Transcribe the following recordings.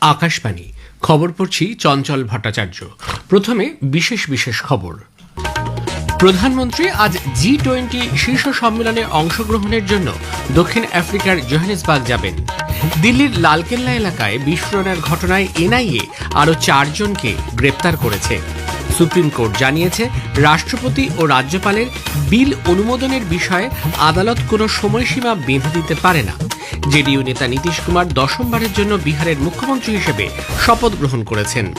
আকাশবাণী। খবর পড়ছি চঞ্চল ভট্টাচার্য। প্রথমে বিশেষ বিশেষ খবর। প্রধানমন্ত্রী আজ জি টোয়েন্টি শীর্ষ সম্মেলনে অংশগ্রহণের জন্য দক্ষিণ আফ্রিকার জোহানেসবার্গ যাবেন। দিল্লির লালকেল্লা এলাকায় বিস্ফোরণের ঘটনায় এনআইএ আরও চারজনকে গ্রেপ্তার করেছে। সুপ্রিম কোর্ট জানিয়েছে, রাষ্ট্রপতি ও রাজ্যপালের বিল অনুমোদনের বিষয়ে আদালত কোনো সময়সীমা বেঁধে দিতে পারে না। জেডিইউ নেতা নীতিশ কুমার দশমবারের জন্য বিহারের মুখ্যমন্ত্রী হিসেবে শপথ গ্রহণ করেছেন।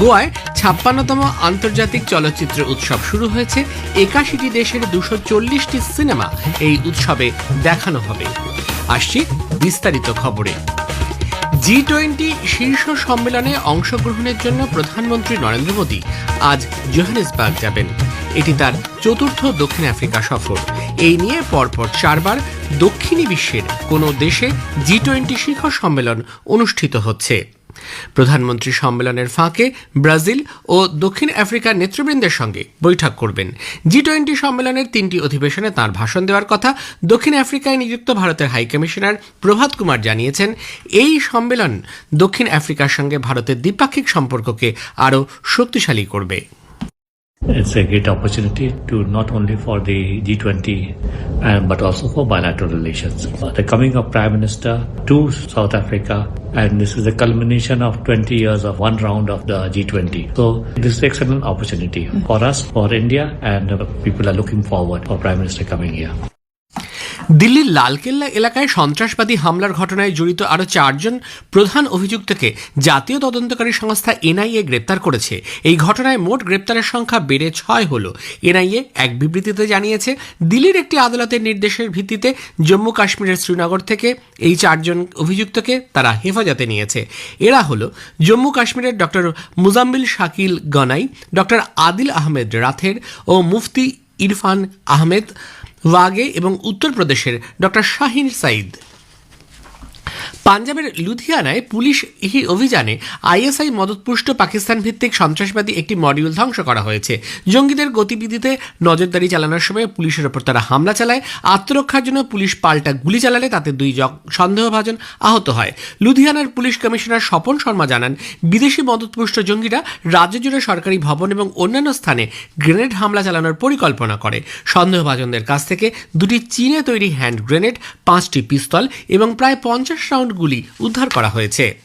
গোয়ায় ছাপ্পান্নতম আন্তর্জাতিক চলচ্চিত্র উৎসব শুরু হয়েছে। একাশিটি দেশের দুশো চল্লিশটি সিনেমা এই উৎসবে দেখানো হবে। আসছি বিস্তারিত খবরে। জি টোয়েন্টি শীর্ষ সম্মেলনে অংশগ্রহণের জন্য প্রধানমন্ত্রী নরেন্দ্র মোদী আজ জোহানেসবার্গ যাবেন। এটি তার চতুর্থ দক্ষিণ আফ্রিকা সফর। এই নিয়ে পরপর চারবার দক্ষিণী বিশ্বের কোনো দেশে জি টোয়েন্টি শিখর সম্মেলন অনুষ্ঠিত হচ্ছে। প্রধানমন্ত্রী সম্মেলনের ফাঁকে ব্রাজিল ও দক্ষিণ আফ্রিকার নেতৃবৃন্দের সঙ্গে বৈঠক করবেন। জি টোয়েন্টি সম্মেলনের তিনটি অধিবেশনে তার ভাষণ দেওয়ার কথা দক্ষিণ আফ্রিকায় নিযুক্ত ভারতের হাইকমিশনার প্রভাত কুমার জানিয়েছেন। এই সম্মেলন দক্ষিণ আফ্রিকার সঙ্গে ভারতের দ্বিপাক্ষিক সম্পর্ককে আরও শক্তিশালী করবে। It's a great opportunity to not only for the G20 uh, but also for bilateral relations. The coming of Prime Minister to South Africa and this is the culmination of 20 years of one round of the G20. So this is an excellent opportunity for us, for India and people are looking forward for Prime Minister coming here. দিল্লির লালকেল্লা এলাকায় সন্ত্রাসবাদী হামলার ঘটনায় জড়িত আরও চারজন প্রধান অভিযুক্তকে জাতীয় তদন্তকারী সংস্থা এনআইএ গ্রেপ্তার করেছে। এই ঘটনায় মোট গ্রেপ্তারের সংখ্যা বেড়ে ছয় হল। এনআইএ এক বিবৃতিতে জানিয়েছে, দিল্লির একটি আদালতের নির্দেশের ভিত্তিতে জম্মু কাশ্মীরের শ্রীনগর থেকে এই চারজন অভিযুক্তকে তারা হেফাজতে নিয়েছে। এরা হল জম্মু কাশ্মীরের ডক্টর মুজাম্মিল শাকিল গনাই, ডক্টর আদিল আহমেদ রাথের ও মুফতি ইরফান আহমেদ ওয়াগে এবং উত্তরপ্রদেশের ডক্টর শাহিন সাইদ পাঞ্জাবের লুধিয়ানায় পুলিশ এই অভিযানে আইএসআই মদতপুষ্ট পাকিস্তান ভিত্তিক সন্ত্রাসবাদী একটি মডিউল ধ্বংস করা হয়েছে। জঙ্গিদের গতিবিধিতে নজরদারি চালানোর সময় পুলিশের ওপর তারা হামলা চালায়। আত্মরক্ষার জন্য পুলিশ পাল্টা গুলি চালালে তাতে দুই সন্দেহভাজন আহত হয়। লুধিয়ানার পুলিশ কমিশনার স্বপন শর্মা জানান, বিদেশি মদতপুষ্ট জঙ্গিরা রাজ্য জুড়ে সরকারি ভবন এবং অন্যান্য স্থানে গ্রেনেড হামলা চালানোর পরিকল্পনা করে। সন্দেহভাজনদের কাছ থেকে দুটি চীনে তৈরি হ্যান্ড গ্রেনেড, পাঁচটি পিস্তল এবং প্রায় পঞ্চাশ রাউন্ড গুলি উদ্ধার করা হয়েছে।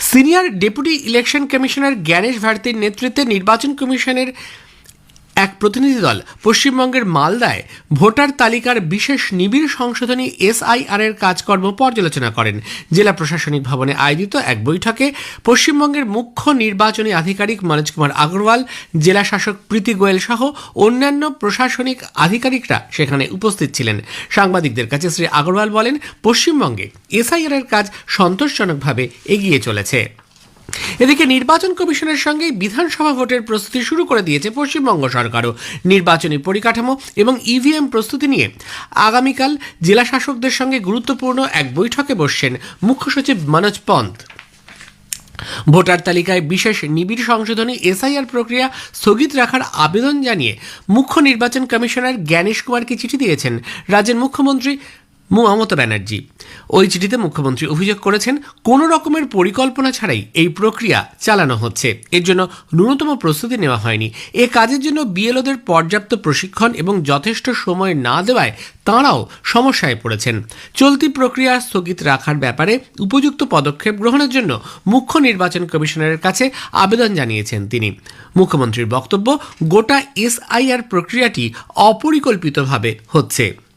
Senior deputy election commissioner Gyanesh ভারতীর নেতৃত্বে নির্বাচন কমিশনের এক প্রতিনিধি দল পশ্চিমবঙ্গের মালদায় ভোটার তালিকার বিশেষ নিবিড় সংশোধনী এসআইআর এর কাজকর্ম পর্যালোচনা করেন। জেলা প্রশাসনিক ভবনে আয়োজিত এক বৈঠকে পশ্চিমবঙ্গের মুখ্য নির্বাচনী আধিকারিক মনোজ কুমার আগরওয়াল, জেলা শাসক প্রীতি গোয়েল সহ অন্যান্য প্রশাসনিক আধিকারিকরা সেখানে উপস্থিত ছিলেন। সাংবাদিকদের কাছে শ্রী আগরওয়াল বলেন, পশ্চিমবঙ্গে এসআইআর এর কাজ সন্তোষজনকভাবে এগিয়ে চলেছে। এদিকে নির্বাচন কমিশনের সঙ্গে বিধানসভা ভোটের প্রস্তুতি শুরু করে দিয়েছে পশ্চিমবঙ্গ সরকারও। নির্বাচনী পরিকাঠামো এবং ইভিএম প্রস্তুতি নিয়ে আগামীকাল জেলা শাসকদের সঙ্গে গুরুত্বপূর্ণ এক বৈঠকে বসছেন মুখ্য সচিব মনোজ পন্ত ভোটার তালিকায় বিশেষ নিবিড় সংশোধনী এসআইআর প্রক্রিয়া স্থগিত রাখার আবেদন জানিয়ে মুখ্য নির্বাচন কমিশনার জ্ঞানেশ কুমারকে চিঠি দিয়েছেন। রাজ্যের মুখ্যমন্ত্রী মমতা ব্যানার্জি। ওই চিঠিতে মুখ্যমন্ত্রী অভিযোগ করেছেন, কোনো রকমের পরিকল্পনা ছাড়াই এই প্রক্রিয়া চালানো হচ্ছে। এর জন্য ন্যূনতম প্রস্তুতি নেওয়া হয়নি। এ কাজের জন্য বিএলওদের পর্যাপ্ত প্রশিক্ষণ এবং যথেষ্ট সময় না দেওয়ায় তাঁরাও সমস্যায় পড়েছেন। চলতি প্রক্রিয়া স্থগিত রাখার ব্যাপারে উপযুক্ত পদক্ষেপ গ্রহণের জন্য মুখ্য নির্বাচন কমিশনারের কাছে আবেদন জানিয়েছেন তিনি। মুখ্যমন্ত্রীর বক্তব্য, গোটা এসআইআর প্রক্রিয়াটি অপরিকল্পিতভাবে হচ্ছে।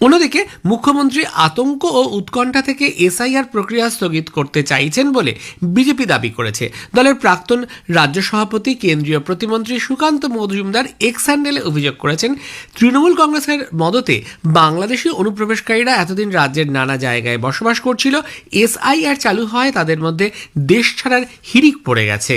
অন্যদিকে মুখ্যমন্ত্রী আতঙ্ক ও উৎকণ্ঠা থেকে এসআইআর প্রক্রিয়া স্থগিত করতে চাইছেন বলে বিজেপি দাবি করেছে। দলের প্রাক্তন রাজ্য সভাপতি, কেন্দ্রীয় প্রতিমন্ত্রী সুকান্ত মজুমদার এক্স হ্যান্ডেলে অভিযোগ করেছেন, তৃণমূল কংগ্রেসের মদতে বাংলাদেশি অনুপ্রবেশকারীরা এতদিন রাজ্যের নানা জায়গায় বসবাস করছিল, এসআইআর চালু হয় তাদের মধ্যে দেশ ছাড়ার হিড়িক পড়ে গেছে।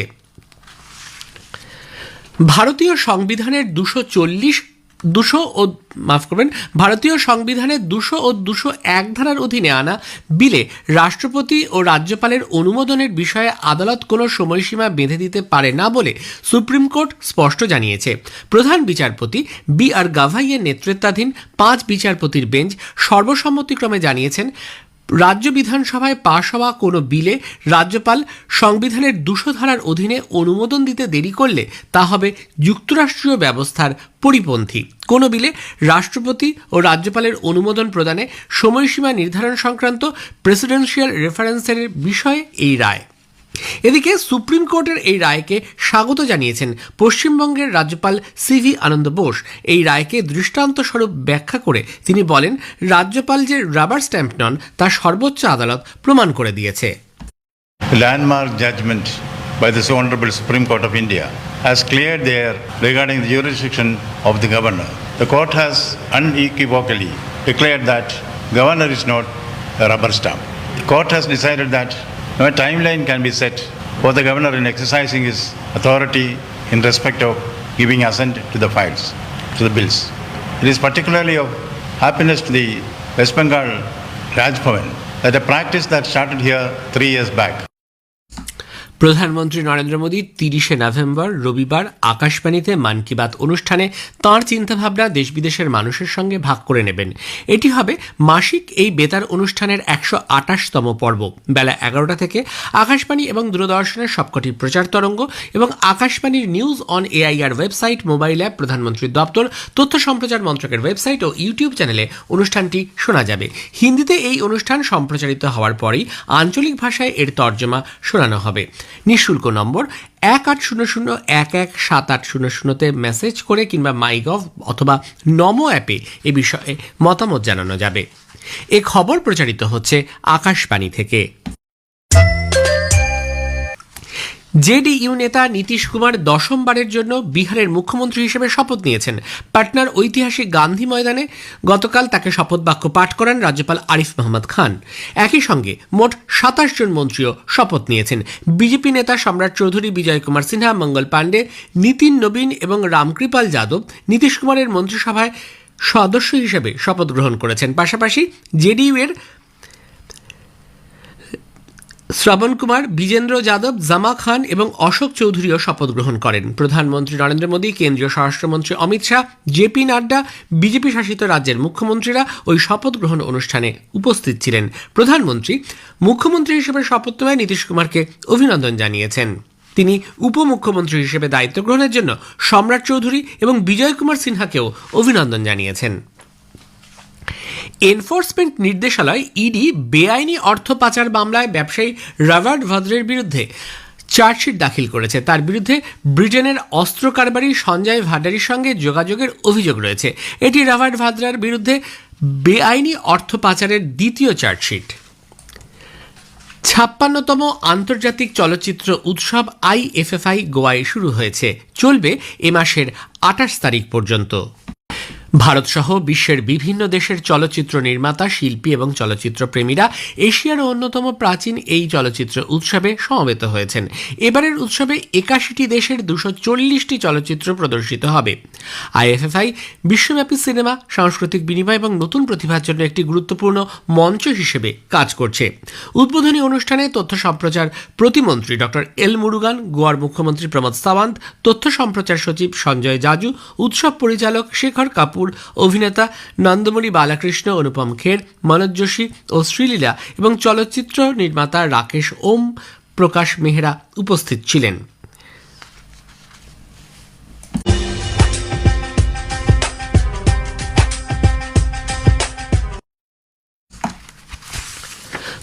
ভারতীয় সংবিধানের দুশো চল্লিশ দুশো ও, মাফ করবেন, ভারতীয় সংবিধানের দুশো ও দুশো এক ধারার অধীনে আনা বিলে রাষ্ট্রপতি ও রাজ্যপালের অনুমোদনের বিষয়ে আদালত কোনো সময়সীমা বেঁধে দিতে পারে না বলে সুপ্রিম কোর্ট স্পষ্ট জানিয়েছে। প্রধান বিচারপতি বি আর গাভাইয়ের নেতৃত্বাধীন পাঁচ বিচারপতির বেঞ্চ সর্বসম্মতিক্রমে জানিয়েছেন রাজ্য বিধানসভায় পাশ হওয়া কোনো বিলে রাজ্যপাল সংবিধানের দুশো ধারার অধীনে অনুমোদন দিতে দেরি করলে তা হবে যুক্তরাষ্ট্রীয় ব্যবস্থার পরিপন্থী। কোনো বিলে রাষ্ট্রপতি ও রাজ্যপালের অনুমোদন প্রদানে সময়সীমা নির্ধারণ সংক্রান্ত প্রেসিডেন্সিয়াল রেফারেন্সের বিষয়ে এই রায়। এদিকে সুপ্রিম কোর্টের এই রায়কে স্বাগত জানিয়েছেন পশ্চিমবঙ্গের রাজ্যপাল সিভি আনন্দ বোস। এই রায়কে দৃষ্টান্ত স্বরূপ ব্যাখ্যা করে তিনি বলেন, রাজ্যপাল যে রাবার স্ট্যাম্প নন, তা সর্বোচ্চ আদালত প্রমাণ করে দিয়েছে। Landmark judgment by this honourable supreme court of India has clear there regarding of the governor court has unequivocally declare that governor is not rubber stamp court has decided that no timeline can be set for the governor in exercising his authority in respect of giving assent to the files, to the bills. It is particularly of happiness to the West Bengal Raj that a practice that started here three years back প্রধানমন্ত্রী নরেন্দ্র মোদী তিরিশে November রবিবার আকাশবাণীতে মান কি বাত অনুষ্ঠানে তাঁর চিন্তাভাবনা দেশ বিদেশের মানুষের সঙ্গে ভাগ করে নেবেন। এটি হবে মাসিক এই বেতার অনুষ্ঠানের একশো আটাশতম পর্ব। বেলা এগারোটা থেকে আকাশবাণী এবং দূরদর্শনের সবকটি প্রচার তরঙ্গ এবং আকাশবাণীর news on AIR website, mobile app, প্রধানমন্ত্রীর দপ্তর, তথ্য সম্প্রচার মন্ত্রকের ওয়েবসাইট ও ইউটিউব চ্যানেলে অনুষ্ঠানটি শোনা যাবে। হিন্দিতে এই অনুষ্ঠান সম্প্রচারিত হওয়ার পরেই আঞ্চলিক ভাষায় এর তর্জমা শোনানো হবে। নিঃশুল্ক নম্বর এক আট শূন্য শূন্য এক এক সাত আট শূন্য শূন্যতে মেসেজ করে কিংবা মাইগভ অথবা নমো অ্যাপে এ বিষয়ে মতামত জানানো যাবে। এ খবর প্রচারিত হচ্ছে আকাশবাণী থেকে। জেডিইউ নেতা নীতিশ কুমার দশমবারের জন্য বিহারের মুখ্যমন্ত্রী হিসেবে শপথ নিয়েছেন। পাটনার ঐতিহাসিক গান্ধী ময়দানে গতকাল তাকে শপথ বাক্য পাঠ করান রাজ্যপাল আরিফ মোহাম্মদ খান। একই সঙ্গে মোট সাতাশ জন মন্ত্রীও শপথ নিয়েছেন। বিজেপি নেতা সম্রাট চৌধুরী বিজয় কুমার সিনহা, মঙ্গল পাণ্ডে, নীতিন নবীন এবং রামকৃপাল যাদব নীতিশ কুমারের মন্ত্রিসভায় সদস্য হিসেবে শপথ গ্রহণ করেছেন। পাশাপাশি জেডিইউ এর শ্রবণ কুমার, বিজেন্দ্র যাদব, জামা খান এবং অশোক চৌধুরীও শপথ গ্রহণ করেন। প্রধানমন্ত্রী নরেন্দ্র মোদী, কেন্দ্রীয় স্বরাষ্ট্রমন্ত্রী অমিত শাহ জেপি নাড্ডা, বিজেপি শাসিত রাজ্যের মুখ্যমন্ত্রীরা ওই শপথ গ্রহণ অনুষ্ঠানে উপস্থিত ছিলেন। প্রধানমন্ত্রী মুখ্যমন্ত্রী হিসেবে শপথ নেওয়ায় নীতিশ কুমারকে অভিনন্দন জানিয়েছেন। তিনি উপমুখ্যমন্ত্রী হিসেবে দায়িত্ব গ্রহণের জন্য সম্রাট চৌধুরী এবং বিজয় কুমার সিনহাকেও অভিনন্দন জানিয়েছেন। এনফোর্সমেন্ট নির্দেশালয় ইডি বেআইনি অর্থ পাচার মামলায় ব্যবসায়ী রবার্ট ভাদ্রের বিরুদ্ধে চার্জশিট দাখিল করেছে। তার বিরুদ্ধে ব্রিটেনের অস্ত্র কারবারি সঞ্জয় ভাডারির সঙ্গে যোগাযোগের অভিযোগ রয়েছে। এটি রবার্ট ভাদ্রার বিরুদ্ধে বেআইনি অর্থ পাচারের দ্বিতীয় চার্জশিট। ছাপ্পান্নতম আন্তর্জাতিক চলচ্চিত্র উৎসব আইএফএফআই গোয়ায় শুরু হয়েছে। চলবে এ মাসের আঠাশ তারিখ পর্যন্ত। ভারতসহ বিশ্বের বিভিন্ন দেশের চলচ্চিত্র নির্মাতা, শিল্পী এবং চলচ্চিত্র প্রেমীরা এশিয়ার অন্যতম প্রাচীন এই চলচ্চিত্র উৎসবে সমবেত হয়েছেন। এবারের উৎসবে একাশিটি দেশের দুশো চল্লিশটি চলচ্চিত্র প্রদর্শিত হবে। আইএফএফআই, বিশ্বব্যাপী সিনেমা, সাংস্কৃতিক বিনিময় এবং নতুন প্রতিভার জন্য একটি গুরুত্বপূর্ণ মঞ্চ হিসেবে কাজ করছে। উদ্বোধনী অনুষ্ঠানে তথ্য সম্প্রচার প্রতিমন্ত্রী ডক্টর এল মুরুগান, গোয়ার মুখ্যমন্ত্রী প্রমোদ সাওয়ান্ত, তথ্য সম্প্রচার সচিব সঞ্জয় জাজু, উৎসব পরিচালক শেখর কাপুর অভিনেতা নন্দমণি বালাকৃষ্ণ, অনুপম খের, মনোজ যোশী ও শ্রীলীলা এবং চলচ্চিত্র নির্মাতা রাকেশ ওম, প্রকাশ মেহরা উপস্থিত ছিলেন।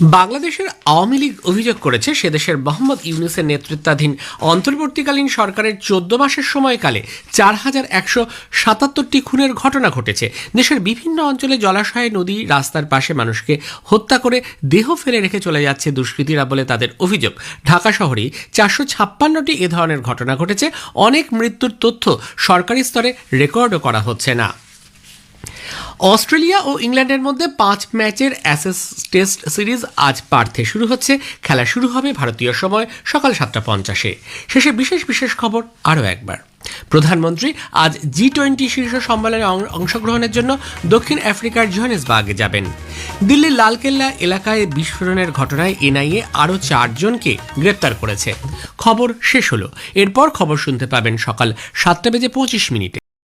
বাংলাদেশের আওয়ামী লীগ অভিযোগ করেছে, সে দেশের মোহাম্মদ ইউনুসের নেতৃত্বাধীন অন্তর্বর্তীকালীন সরকারের চোদ্দ মাসের সময়কালে চার হাজার একশো সাতাত্তরটি খুনের ঘটনা ঘটেছে। দেশের বিভিন্ন অঞ্চলে জলাশয়ে, নদী, রাস্তার পাশে মানুষকে হত্যা করে দেহ ফেলে রেখে চলে যাচ্ছে দুষ্কৃতীরা বলে তাদের অভিযোগ। ঢাকা শহরেই চারশো ছাপ্পান্নটি এ ধরনের ঘটনা ঘটেছে। অনেক মৃত্যুর তথ্য সরকারি স্তরে রেকর্ডও করা হচ্ছে না। অস্ট্রেলিয়া ও ইংল্যান্ডের মধ্যে পাঁচ ম্যাচের অ্যাসেস টেস্ট সিরিজ আজ পার্থে শুরু হচ্ছে। খেলা শুরু হবে ভারতীয় সময় সকাল সাতটা পঞ্চাশে। শেষে বিশেষ বিশেষ খবর আরও একবার। প্রধানমন্ত্রী আজ জি টোয়েন্টি শীর্ষ সম্মেলনে অংশগ্রহণের জন্য দক্ষিণ আফ্রিকার জোহানেসবার্গে যাবেন। দিল্লির লালকেল্লা এলাকায় বিস্ফোরণের ঘটনায় এনআইএ আরও চারজনকে গ্রেপ্তার করেছে। খবর শেষ হলো। এরপর খবর শুনতে পাবেন সকাল সাতটা বেজে পঁচিশ মিনিটে।